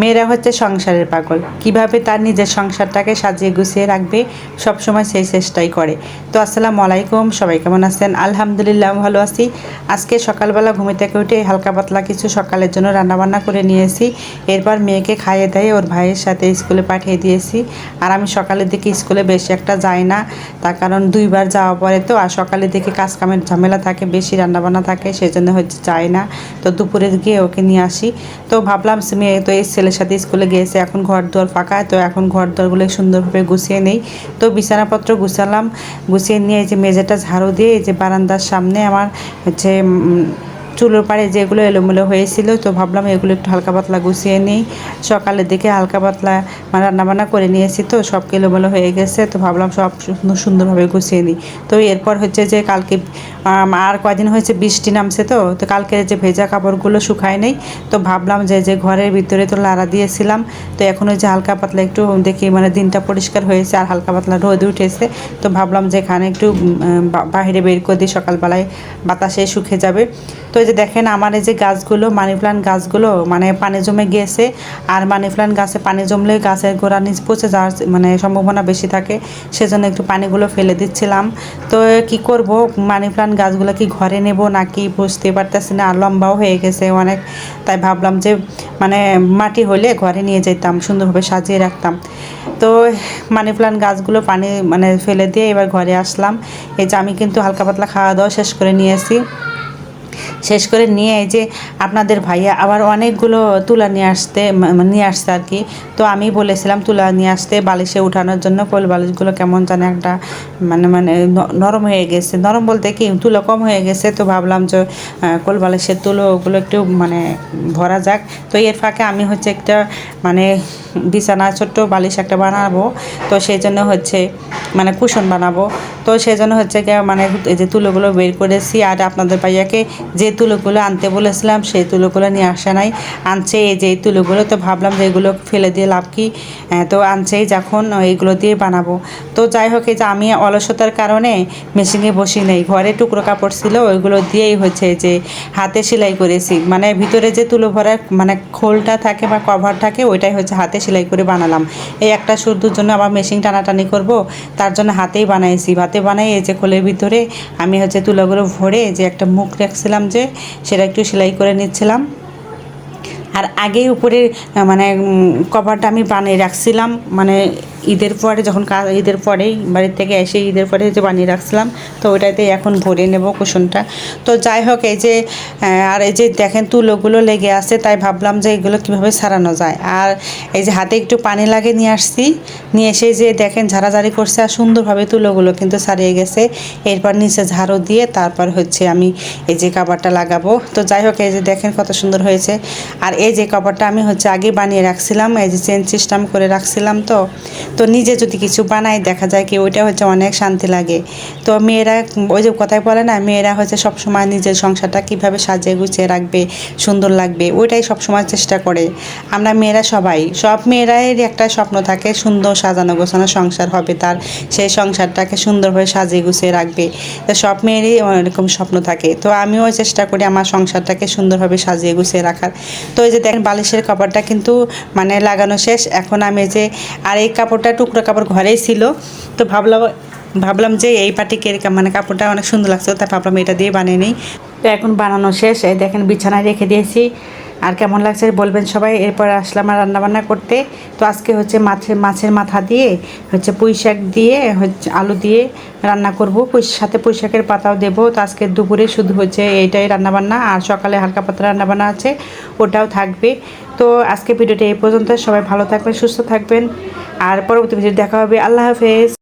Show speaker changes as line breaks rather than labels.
মেয়েরা হচ্ছে সংসারের পাগল। কীভাবে তার নিজের সংসারটাকে সাজিয়ে গুছিয়ে রাখবে, সবসময় সেই চেষ্টাই করে। তো আসসালামু আলাইকুম, সবাই কেমন আছেন? আলহামদুলিল্লাহ ভালো আছি। আজকে সকালবেলা ঘুমে থেকে উঠে হালকা পাতলা কিছু সকালের জন্য রান্নাবান্না করে নিয়েছি। এরপর মেয়েকে খাইয়ে দেয় ওর ভাইয়ের সাথে স্কুলে পাঠিয়ে দিয়েছি। আর আমি সকালের দিকে স্কুলে বেশি একটা যাই না, তার কারণ দুইবার যাওয়া পরে তো, আর সকালের দিকে কাজ কামের ঝামেলা থাকে, বেশি রান্নাবান্না থাকে, সেজন্য হচ্ছে যাই না। তো দুপুরে গিয়ে ওকে নিয়ে আসি। তো ভাবলাম মেয়ে তো এই ছেলের সাথে স্কুলে গিয়েছে, এখন ঘর দোয়ার ফাঁকা, তো এখন ঘর দোয়ারগুলো সুন্দরভাবে গুছিয়ে নেই। তো বিছানাপত্র গুছালাম, গুছিয়ে নিয়ে এই যে মেঝেটা ঝাড়ু দিয়ে এই যে বারান্দার সামনে আমার হচ্ছে চুলোর পাড়ে যেগুলো এলোমেলো হয়েছিল তো ভাবলাম এগুলো একটু হালকা পাতলা গুছিয়ে নিই। সকালের দিকে হালকা পাতলা মানে রান্নাবান্না করে নিয়েছি তো সব এলোমেলো হয়ে গেছে তো ভাবলাম সব সুন্দরভাবে গুছিয়ে নিই। তো এরপর হচ্ছে যে কালকে আর কয়দিন হয়েছে বৃষ্টি নামছে তো তো কালকে যে ভেজা কাপড়গুলো শুকায় নেই তো ভাবলাম যে যে ঘরের ভিতরে তো লাড়া দিয়েছিলাম তো এখন ওই যে হালকা পাতলা একটু দেখি মানে দিনটা পরিষ্কার হয়েছে আর হালকা পাতলা রোদ উঠেছে তো ভাবলাম যে এখানে একটু উম, বা- বাইরে বের করে দিই সকালবেলায় বাতাসে শুকে যাবে। তো যে দেখেন আমার এই যে গাছগুলো মানি প্লান্ট গাছগুলো মানে পানি জমে গিয়েছে, আর মানি প্লান্ট গাছে পানি জমলে গাছের গোড়া নিচ পচে যাওয়ার মানে সম্ভাবনা বেশি থাকে, সেজন্য একটু পানিগুলো ফেলে দিচ্ছিলাম। তো কি করব? মানি প্লান্ট গাছগুলো কি ঘরে নেব নাকি বুঝতে পারতেছি না, আর লম্বাও হয়ে গেছে অনেক। তাই ভাবলাম যে মানে মাটি হলে ঘরে নিয়ে যেতাম, সুন্দরভাবে সাজিয়ে রাখতাম। তো মানি প্লান্ট গাছগুলো পানি মানে ফেলে দিয়ে এবার ঘরে আসলাম। এই যে আমি কিন্তু হালকা পাতলা খাওয়া দাওয়া শেষ করে নিয়েছি। শেষ করে নিয়ে এই যে আপনাদের ভাইয়া আবার অনেকগুলো তুলা নিয়ে আসতে নিয়ে আসতে আর কি। তো আমি বলেছিলাম তুলা নিয়ে আসতে, বালিশে উঠানোর জন্য কোল বালিশগুলো কেমন জানে একটা মানে মানে নরম হয়ে গেছে। নরম বলতে কি, তুলো কম হয়ে গেছে, তো ভাবলাম যে কোল বালিশের তুলো ওগুলো একটু মানে ভরা যাক। তো এর ফাঁকে আমি হচ্ছে একটা মানে বিছানা, ছোট্ট বালিশ একটা বানাবো। তো সেই জন্য হচ্ছে মানে কুশন বানাবো। তো সেই জন্য হচ্ছে গিয়ে মানে এই যে তুলোগুলো বের করেছি, আর আপনাদের ভাইয়াকে যে তুলোগুলো আনতে বলেছিলাম, সেই তুলোগুলো নিয়ে আসে নাই। আনছে এই যে এই তুলোগুলো, তো ভাবলাম যে এগুলো ফেলে দিয়ে লাভ কি? তো আনছেই যখন এইগুলো দিয়ে বানাবো। তো যাই হোক, এই যে আমি অলসতার কারণে মেশিনে বসি নেই। ঘরে টুকরো কাপড় ছিল, ওইগুলো দিয়েই হচ্ছে যে হাতে সেলাই করেছি। মানে ভিতরে যে তুলো ভরার মানে খোলটা থাকে বা কভার থাকে, ওইটাই হচ্ছে হাতে সেলাই করে বানালাম। এই একটা শুদ্ধর জন্য আবার মেশিন টানাটানি করব, তার জন্য হাতেই বানাইছি। হাতে বানাই, এই যে কোলের ভিতরে আমি হচ্ছে তুলাগুলো ভরে যে একটা মুখ রাখছিলাম যে, সেটা একটু সেলাই করে নিচ্ছিলাম। আর আগে উপরে মানে কভারটা আমি বানিয়ে রাখছিলাম মানে ঈদের পরে, যখন ঈদের পরেই বাড়ির থেকে এসে ঈদের পরে যে বানিয়ে রাখছিলাম, তো ওইটাতে এখন ভরে নেব কুশনটা তো যাই হোক, এই যে আর এই যে দেখেন তুলোগুলো লেগে আছে, তাই ভাবলাম যে এগুলো কীভাবে সারানো যায়। আর এই যে হাতে একটু পানি লাগে নিয়ে আসছি, নিয়ে এসে যে দেখেন ঝাড়াঝাড়ি করছে আর সুন্দরভাবে তুলোগুলো কিন্তু সারিয়ে গেছে। এরপর নিচে ঝাড়ু দিয়ে তারপর হচ্ছে আমি এই যে কাবারটা লাগাবো। তো যাই হোক, এই যে দেখেন কত সুন্দর হয়েছে। আর এই যে কাবারটা আমি হচ্ছে আগে বানিয়ে রাখছিলাম, এই যে চেন সিস্টেম করে রাখছিলাম তো তো নিজে যদি কিছু বানাই দেখা যায় কি ওইটা হচ্ছে অনেক শান্তি লাগে। তো মেয়েরা ওই যে কথায় বলে না, মেয়েরা হচ্ছে সবসময় নিজের সংসারটা কীভাবে সাজিয়ে গুছিয়ে রাখবে, সুন্দর লাগবে, ওইটাই সবসময় চেষ্টা করে। আমরা মেয়েরা সবাই, সব মেয়েরাই একটা স্বপ্ন থাকে সুন্দর সাজানো গোছানো সংসার হবে তার, সেই সংসারটাকে সুন্দরভাবে সাজিয়ে গুছিয়ে রাখবে। তো সব মেয়েরই এরকম স্বপ্ন থাকে। তো আমিও চেষ্টা করি আমার সংসারটাকে সুন্দরভাবে সাজিয়ে গুছিয়ে রাখার। তো এই যে দেখেন বালিশের কাপড়টা কিন্তু মানে লাগানো শেষ, এখন আমি যে আর এই কাপড়টা, টুকরো কাপড় ঘরেই ছিল। তো ভাবলাম ভাবলাম যে এই পাটিকের কা- মানে কাপড়টা অনেক সুন্দর লাগছে, তাই ভাবলাম এটা দিয়ে বানিয়ে নিই। তো এখন বানানো শেষ, এই দেখেন বিছানায় রেখে দিয়েছি। আর কেমন লাগছে বলবেন সবাই, এরপর আসলাম আর রান্নাবান্না করতে। তো আজকে হচ্ছে মাছের মাছের মাথা দিয়ে, হচ্ছে পুঁই শাক দিয়ে, হচ্ছে আলু দিয়ে রান্না করব। পুঁই সাথে পুঁই শাকের পাতাও দেবো। তো আজকে দুপুরে শুধু হচ্ছে এইটাই রান্নাবান্না, আর সকালে হালকা পাতলা রান্নাবান্না আছে, ওটাও থাকবে। তো আজকে ভিডিওটা এই পর্যন্ত, সবাই ভালো থাকবেন, সুস্থ থাকবেন। আর পরবর্তী ভিডিও দেখা হবে। আল্লাহ হাফেজ।